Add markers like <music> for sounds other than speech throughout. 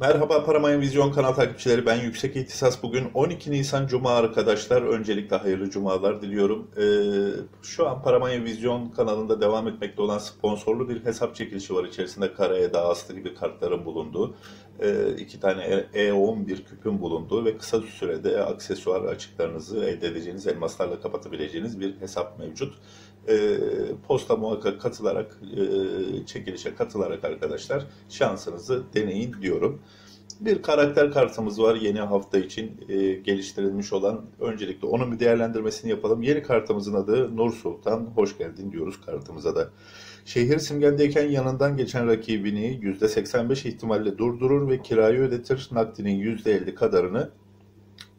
Merhaba Paramayın Vizyon kanal takipçileri ben Yüksek İhtisas bugün 12 Nisan Cuma arkadaşlar öncelikle hayırlı cumalar diliyorum. Ee, şu an Paramayın Vizyon kanalında devam etmekte olan sponsorlu bir hesap çekilişi var içerisinde Karaya Dağ Aslı gibi kartların bulunduğu e, iki tane E11 küpün bulunduğu ve kısa sürede aksesuar açıklarınızı elde edeceğiniz elmaslarla kapatabileceğiniz bir hesap mevcut. E, posta muhakkak katılarak e, çekilişe katılarak arkadaşlar şansınızı deneyin diyorum. Bir karakter kartımız var yeni hafta için e, geliştirilmiş olan. Öncelikle onun bir değerlendirmesini yapalım. Yeni kartımızın adı Nur Sultan. Hoş geldin diyoruz kartımıza da. Şehir simgendeyken yanından geçen rakibini %85 ihtimalle durdurur ve kirayı ödetir. Nakdinin %50 kadarını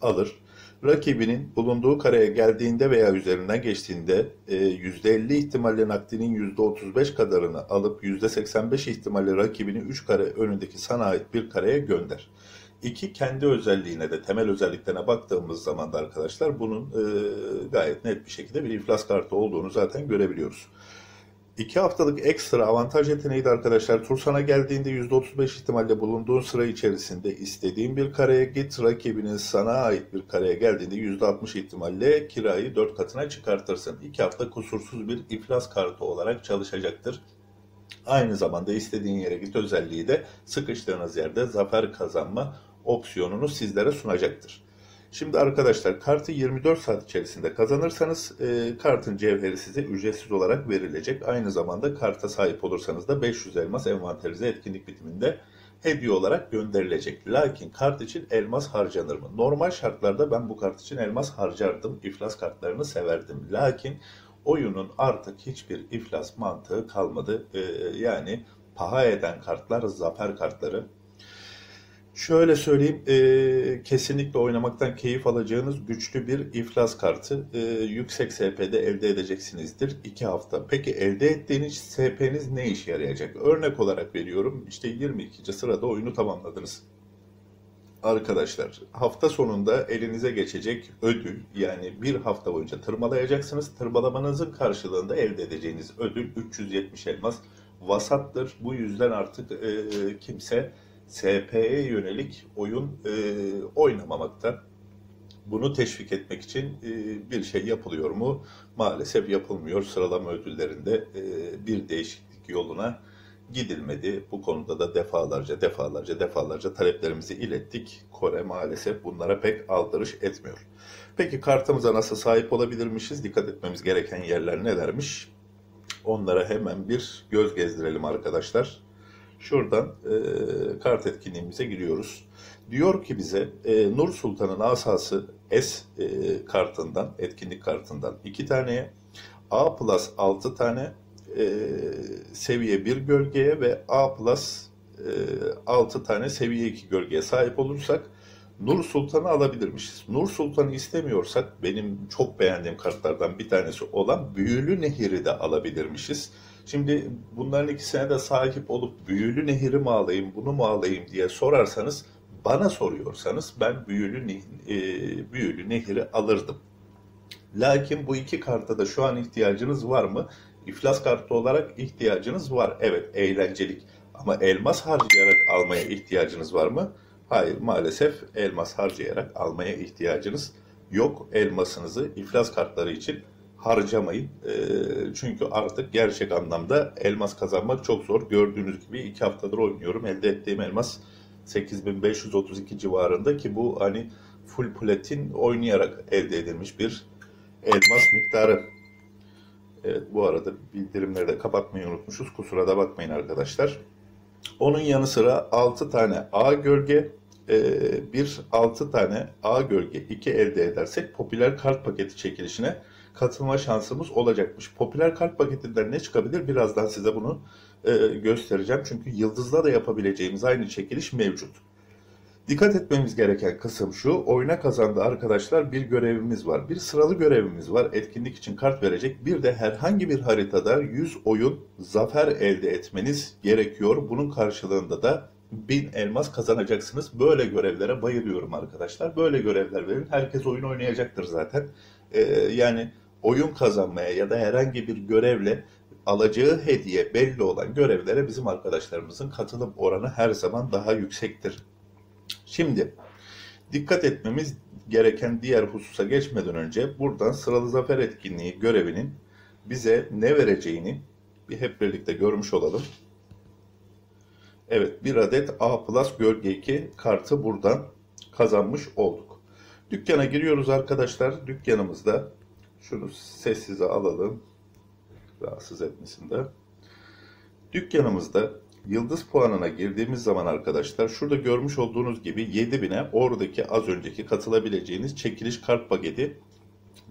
alır. Rakibinin bulunduğu kareye geldiğinde veya üzerinden geçtiğinde %50 e, ihtimalle nakdinin %35 kadarını alıp %85 ihtimalle rakibini 3 kare önündeki sana ait bir kareye gönder. İki kendi özelliğine de temel özelliklerine baktığımız zaman da arkadaşlar bunun e, gayet net bir şekilde bir iflas kartı olduğunu zaten görebiliyoruz. 2 haftalık ekstra avantaj yeteneği de arkadaşlar tur sana geldiğinde %35 ihtimalle bulunduğun sıra içerisinde istediğin bir kareye git. Rakibinin sana ait bir kareye geldiğinde %60 ihtimalle kirayı 4 katına çıkartırsın. 2 hafta kusursuz bir iflas kartı olarak çalışacaktır. Aynı zamanda istediğin yere git özelliği de sıkıştığınız yerde zafer kazanma opsiyonunu sizlere sunacaktır. Şimdi arkadaşlar kartı 24 saat içerisinde kazanırsanız e, kartın cevheri size ücretsiz olarak verilecek. Aynı zamanda karta sahip olursanız da 500 elmas envanterize etkinlik bitiminde hediye olarak gönderilecek. Lakin kart için elmas harcanır mı? Normal şartlarda ben bu kart için elmas harcardım. İflas kartlarını severdim. Lakin oyunun artık hiçbir iflas mantığı kalmadı. Ee, yani paha eden kartlar, zafer kartları Şöyle söyleyeyim, e, kesinlikle oynamaktan keyif alacağınız güçlü bir iflas kartı e, yüksek SP'de elde edeceksinizdir 2 hafta. Peki elde ettiğiniz SP'niz ne işe yarayacak? Örnek olarak veriyorum, işte 22. sırada oyunu tamamladınız. Arkadaşlar hafta sonunda elinize geçecek ödül yani bir hafta boyunca tırmalayacaksınız. Tırmalamanızın karşılığında elde edeceğiniz ödül 370 elmas vasattır. Bu yüzden artık e, kimse SP'ye yönelik oyun e, oynamamakta. Bunu teşvik etmek için e, bir şey yapılıyor mu? Maalesef yapılmıyor. Sıralama ödüllerinde e, bir değişiklik yoluna gidilmedi. Bu konuda da defalarca defalarca defalarca taleplerimizi ilettik. Kore maalesef bunlara pek aldırış etmiyor. Peki kartımıza nasıl sahip olabilirmişiz? Dikkat etmemiz gereken yerler nelermiş? Onlara hemen bir göz gezdirelim arkadaşlar. Şuradan e, kart etkinliğimize giriyoruz. Diyor ki bize e, Nur Sultan'ın asası S e, kartından, etkinlik kartından 2 tane, A plus 6 tane e, seviye 1 gölgeye ve A plus e, 6 tane seviye 2 gölgeye sahip olursak Nur Sultan'ı alabilirmişiz. Nur Sultan'ı istemiyorsak benim çok beğendiğim kartlardan bir tanesi olan Büyülü Nehir'i de alabilirmişiz. Şimdi bunların ikisine de sahip olup büyülü nehri mi alayım, bunu mu alayım diye sorarsanız, bana soruyorsanız ben büyülü, ne, e, büyülü nehri alırdım. Lakin bu iki karta da şu an ihtiyacınız var mı? İflas kartı olarak ihtiyacınız var. Evet eğlencelik. Ama elmas harcayarak almaya ihtiyacınız var mı? Hayır maalesef elmas harcayarak almaya ihtiyacınız yok. Elmasınızı iflas kartları için harcamayın. E, çünkü artık gerçek anlamda elmas kazanmak çok zor. Gördüğünüz gibi iki haftadır oynuyorum. Elde ettiğim elmas 8532 civarında ki bu hani full platin oynayarak elde edilmiş bir elmas miktarı. Evet bu arada bildirimleri de kapatmayı unutmuşuz. Kusura da bakmayın arkadaşlar. Onun yanı sıra 6 tane A gölge, bir 6 tane A gölge 2 elde edersek popüler kart paketi çekilişine katılma şansımız olacakmış. Popüler kart paketinden ne çıkabilir? Birazdan size bunu e, göstereceğim. Çünkü yıldızla da yapabileceğimiz aynı çekiliş mevcut. Dikkat etmemiz gereken kısım şu, oyuna kazandı arkadaşlar bir görevimiz var. Bir sıralı görevimiz var, etkinlik için kart verecek. Bir de herhangi bir haritada 100 oyun zafer elde etmeniz gerekiyor. Bunun karşılığında da 1000 elmas kazanacaksınız. Böyle görevlere bayılıyorum arkadaşlar. Böyle görevler verin. Herkes oyun oynayacaktır zaten. Ee, yani oyun kazanmaya ya da herhangi bir görevle alacağı hediye belli olan görevlere bizim arkadaşlarımızın katılım oranı her zaman daha yüksektir. Şimdi dikkat etmemiz gereken diğer hususa geçmeden önce buradan sıralı zafer etkinliği görevinin bize ne vereceğini bir hep birlikte görmüş olalım. Evet bir adet A Plus Gölge 2 kartı buradan kazanmış olduk. Dükkana giriyoruz arkadaşlar. Dükkanımızda şunu sessize alalım. Rahatsız etmesin de. Dükkanımızda yıldız puanına girdiğimiz zaman arkadaşlar şurada görmüş olduğunuz gibi 7000'e oradaki az önceki katılabileceğiniz çekiliş kart paketi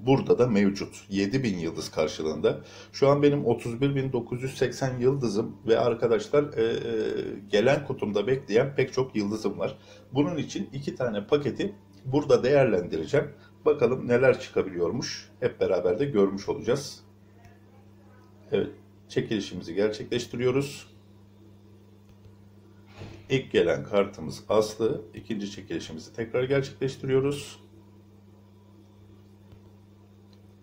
burada da mevcut. 7000 yıldız karşılığında. Şu an benim 31.980 yıldızım ve arkadaşlar e, e, gelen kutumda bekleyen pek çok yıldızım var. Bunun için iki tane paketi burada değerlendireceğim. Bakalım neler çıkabiliyormuş. Hep beraber de görmüş olacağız. Evet, çekilişimizi gerçekleştiriyoruz. İlk gelen kartımız Aslı. İkinci çekilişimizi tekrar gerçekleştiriyoruz.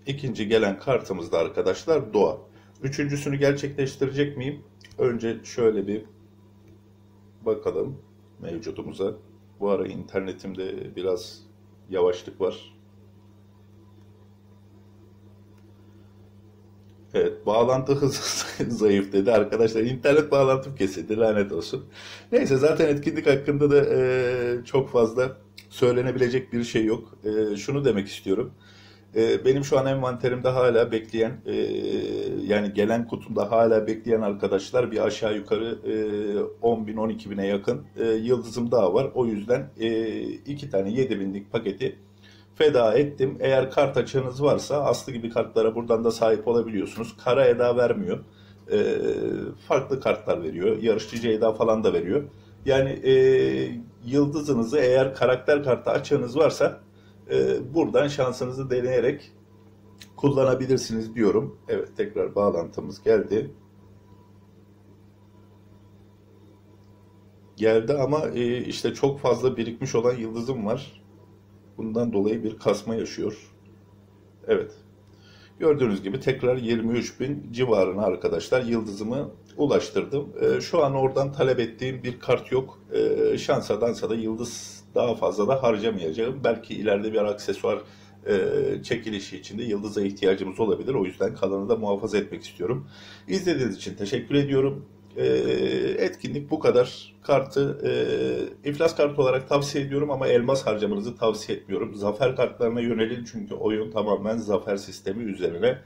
İkinci gelen kartımız da arkadaşlar Doğa. Üçüncüsünü gerçekleştirecek miyim? Önce şöyle bir bakalım mevcudumuza. Bu ara internetimde biraz yavaşlık var. Evet, bağlantı hızı <laughs> zayıf dedi arkadaşlar. İnternet bağlantım kesildi, lanet olsun. Neyse zaten etkinlik hakkında da e, çok fazla söylenebilecek bir şey yok. E, şunu demek istiyorum. E, benim şu an envanterimde hala bekleyen, e, yani gelen kutumda hala bekleyen arkadaşlar bir aşağı yukarı e, 10 bin, 12 bine yakın e, yıldızım daha var. O yüzden e, iki tane 7 binlik paketi feda ettim. Eğer kart açığınız varsa Aslı gibi kartlara buradan da sahip olabiliyorsunuz. Kara Eda vermiyor. E, farklı kartlar veriyor. Yarışçı Eda falan da veriyor. Yani e, yıldızınızı eğer karakter kartı açığınız varsa e, buradan şansınızı deneyerek kullanabilirsiniz diyorum. Evet tekrar bağlantımız geldi. Geldi ama e, işte çok fazla birikmiş olan yıldızım var. Bundan dolayı bir kasma yaşıyor. Evet. Gördüğünüz gibi tekrar 23 bin civarına arkadaşlar yıldızımı ulaştırdım. E, şu an oradan talep ettiğim bir kart yok. E, şansa dansa da yıldız daha fazla da harcamayacağım. Belki ileride bir aksesuar e, çekilişi içinde yıldıza ihtiyacımız olabilir. O yüzden kalanı da muhafaza etmek istiyorum. İzlediğiniz için teşekkür ediyorum. E, etkinlik bu kadar. Kartı e, iflas kartı olarak tavsiye ediyorum ama elmas harcamanızı tavsiye etmiyorum. Zafer kartlarına yönelin çünkü oyun tamamen zafer sistemi üzerine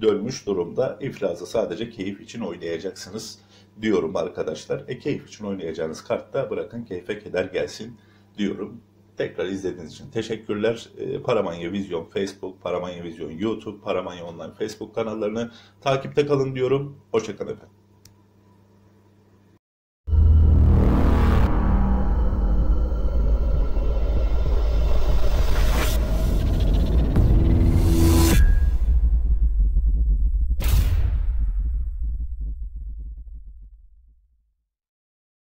dönmüş durumda. İflası sadece keyif için oynayacaksınız diyorum arkadaşlar. E keyif için oynayacağınız kartta bırakın keyfe keder gelsin diyorum. Tekrar izlediğiniz için teşekkürler. E, Paramanya Vizyon Facebook, Paramanya Vizyon YouTube, Paramanya Online Facebook kanallarını takipte kalın diyorum. Hoşçakalın efendim.